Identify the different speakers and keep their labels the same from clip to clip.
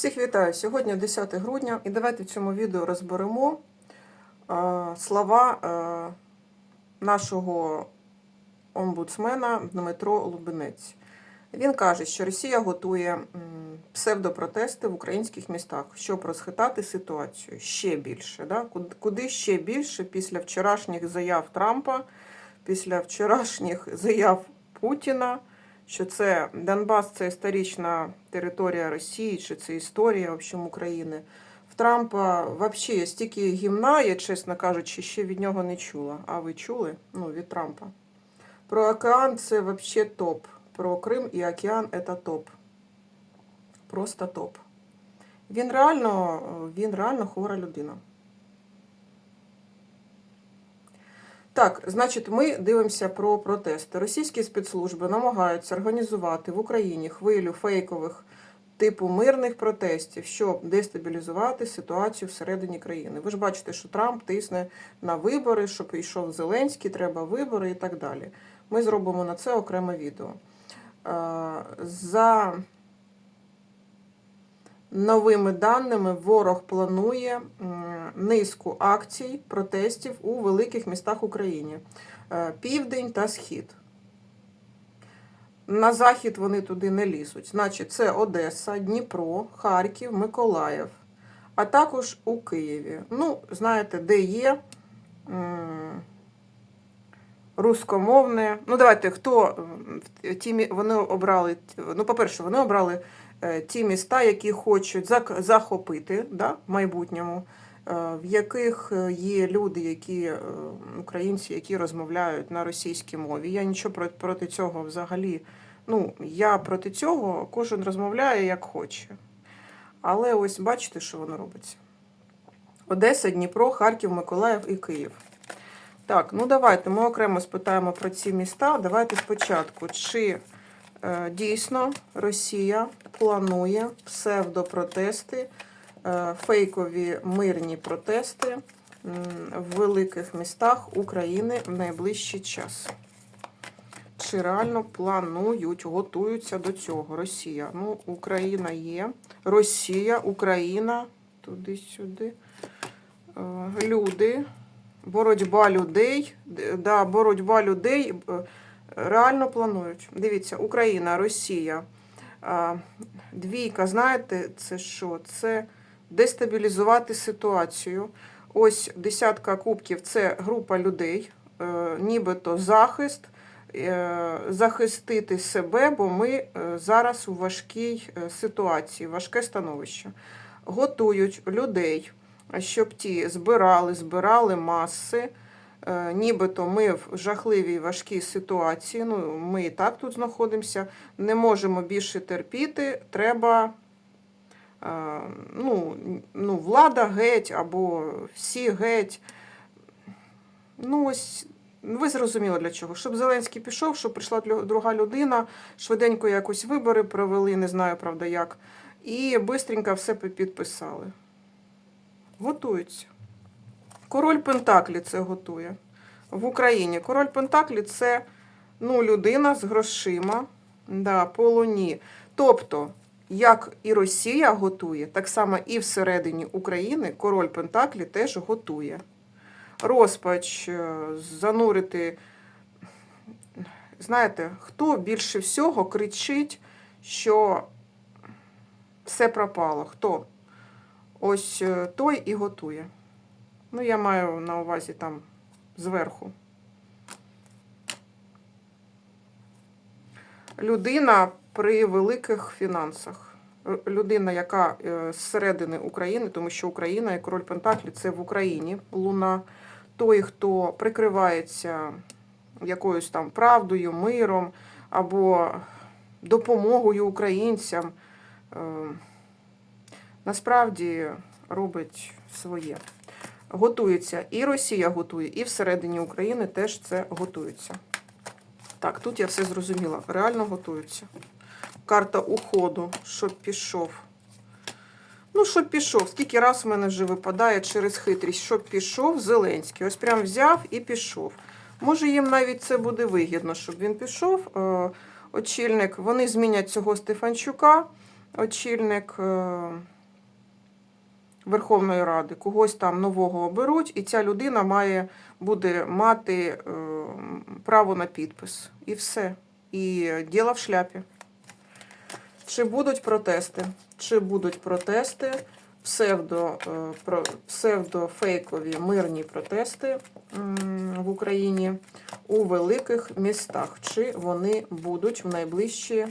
Speaker 1: Всіх вітаю! Сьогодні 10 грудня, і давайте в цьому відео розберемо е, слова е, нашого омбудсмена Дмитро Лубенець. Він каже, що Росія готує псевдопротести в українських містах, щоб розхитати ситуацію ще більше. Да? Куди ще більше після вчорашніх заяв Трампа, після вчорашніх заяв Путіна, що це Донбас це історична територія Росії, чи це історія в общем, України. В Трампа взагалі стільки гімна, я, чесно кажучи, ще від нього не чула. А ви чули? Ну, від Трампа. Про океан це взагалі топ. Про Крим і океан це топ. Просто топ. Він реально, він реально хвора людина. Так, значить, ми дивимося про протести. Російські спецслужби намагаються організувати в Україні хвилю фейкових типу мирних протестів, щоб дестабілізувати ситуацію всередині країни. Ви ж бачите, що Трамп тисне на вибори, щоб йшов Зеленський, треба вибори і так далі. Ми зробимо на це окреме відео. Е, За новими даними, ворог планує низку акцій протестів у великих містах України: Е, Південь та Схід. На захід вони туди не лізуть. Значить, це Одеса, Дніпро, Харків, Миколаїв, а також у Києві. Ну, знаєте, де є рускомовне. Ну, давайте, хто в ті, вони обрали. Ну, по-перше, вони обрали е, ті міста, які хочуть захопити да, в майбутньому, е, в яких е, є люди, які українці, які розмовляють на російській мові. Я нічого про- проти цього взагалі. Ну, я проти цього, кожен розмовляє як хоче. Але ось бачите, що воно робиться. Одеса, Дніпро, Харків, Миколаїв і Київ. Так, ну давайте ми окремо спитаємо про ці міста. Давайте спочатку, чи е, дійсно Росія планує псевдопротести, е, фейкові мирні протести в великих містах України в найближчий час. Чи реально планують, готуються до цього? Росія. Ну, Україна є. Росія, Україна, туди-сюди. Е, Люди. Боротьба людей. Да, боротьба людей е, реально планують. Дивіться, Україна, Росія. Двійка, знаєте, це що? Це дестабілізувати ситуацію. Ось десятка кубків це група людей, е, нібито захист, е, захистити себе, бо ми зараз у важкій ситуації, важке становище. Готують людей, щоб ті збирали, збирали маси. Е, Нібито ми в жахливій важкій ситуації. Ну, ми і так тут знаходимося, не можемо більше терпіти. Треба е, ну, ну, влада геть або всі геть. Ну, ось ви зрозуміли для чого. Щоб Зеленський пішов, щоб прийшла друга людина, швиденько якось вибори провели, не знаю, правда, як. І швидко все підписали. Готуються. Король Пентаклі це готує. В Україні король Пентаклі це ну, людина з грошима да, по луні. Тобто, як і Росія готує, так само і всередині України король Пентаклі теж готує. Розпач, е, занурити. Знаєте, хто більше всього кричить, що все пропало? Хто? Ось е, той і готує. Ну, я маю на увазі там зверху. Людина при великих фінансах. Людина, яка е, зсередини України, тому що Україна і король Пентаклі це в Україні луна. Той, хто прикривається якоюсь там правдою, миром або допомогою українцям, е, насправді робить своє готується. І Росія готує, і всередині України теж це готується. Так, тут я все зрозуміла. Реально готуються. Карта уходу, щоб пішов. Ну, щоб пішов. Скільки раз в мене вже випадає через хитрість, щоб пішов Зеленський. Ось прям взяв і пішов. Може, їм навіть це буде вигідно, щоб він пішов. Е, Очільник, вони змінять цього Стефанчука. очільник е, Верховної Ради, когось там нового оберуть, і ця людина має буде мати е, право на підпис. І все. І діло в шляпі. Чи будуть протести? Чи будуть протести? Псевдо, е, псевдофейкові мирні протести в Україні у великих містах? Чи вони будуть в найближчі,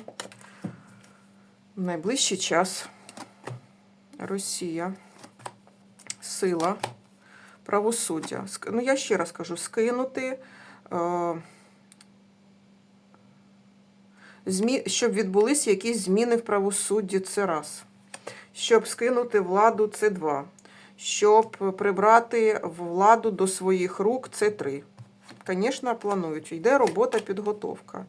Speaker 1: в найближчий час? Росія, сила, правосуддя. Ну, я ще раз кажу, скинути. Е, щоб відбулися якісь зміни в правосудді, це раз. Щоб скинути владу, це два. Щоб прибрати владу до своїх рук, це три. Звісно, планують. Йде робота, підготовка.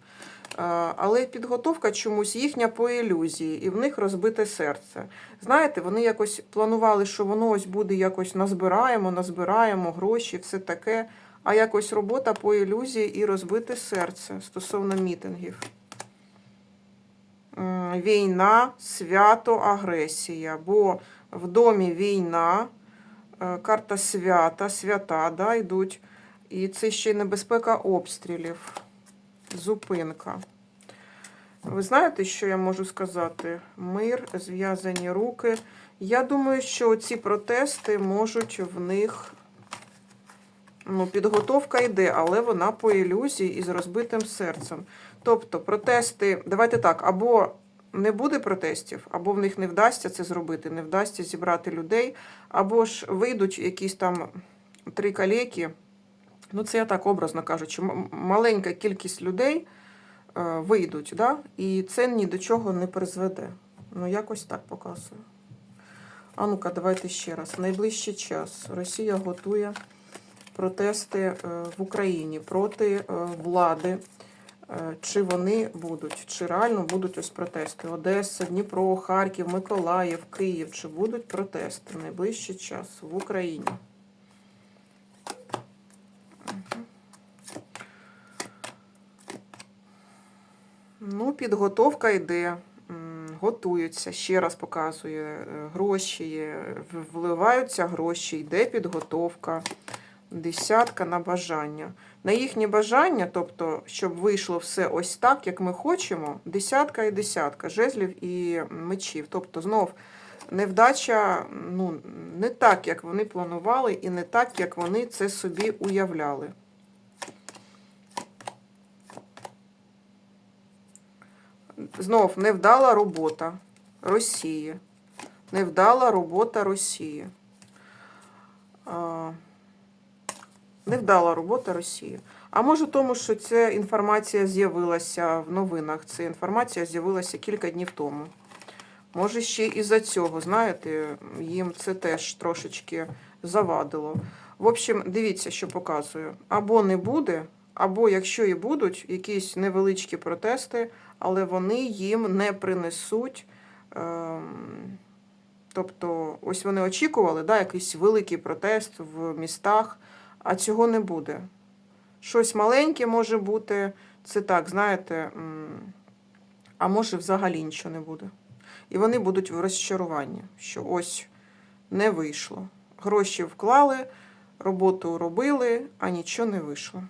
Speaker 1: Е, Але підготовка чомусь їхня по ілюзії, і в них розбите серце. Знаєте, вони якось планували, що воно ось буде якось назбираємо, назбираємо гроші, все таке. А якось робота по ілюзії і розбите серце стосовно мітингів. Війна, свято, агресія. Бо в домі війна, е, карта свята, свята да, йдуть. І це ще й небезпека обстрілів, зупинка. Ви знаєте, що я можу сказати? Мир, зв'язані руки. Я думаю, що ці протести можуть в них. Ну, підготовка йде, але вона по ілюзії і з розбитим серцем. Тобто протести, давайте так, або не буде протестів, або в них не вдасться це зробити, не вдасться зібрати людей, або ж вийдуть якісь там три калеки. Ну, це я так образно кажучи, маленька кількість людей е, вийдуть, да? і це ні до чого не призведе. Ну, якось так показую. А ну-ка, давайте ще раз. Найближчий час Росія готує протести е, в Україні проти е, влади. Чи вони будуть, чи реально будуть ось протести? Одеса, Дніпро, Харків, Миколаїв, Київ. Чи будуть протести в найближчий час в Україні? Ну, підготовка йде. Готуються, ще раз показує е, гроші, вливаються гроші, йде підготовка. Десятка на бажання. На їхнє бажання, тобто, щоб вийшло все ось так, як ми хочемо, десятка і десятка жезлів і мечів. Тобто, знов невдача ну, не так, як вони планували, і не так, як вони це собі уявляли. Знов невдала робота Росії. Невдала робота Росії. Невдала робота Росії. А може тому, що ця інформація з'явилася в новинах. Ця інформація з'явилася кілька днів тому. Може, ще і за цього, знаєте, їм це теж трошечки завадило. В общем, дивіться, що показую. Або не буде, або якщо і будуть якісь невеличкі протести, але вони їм не принесуть. Ем, тобто, ось вони очікували, да, якийсь великий протест в містах, а цього не буде. Щось маленьке може бути, це так, знаєте, а може взагалі нічого не буде. І вони будуть в розчаруванні, що ось не вийшло. Гроші вклали, роботу робили, а нічого не вийшло.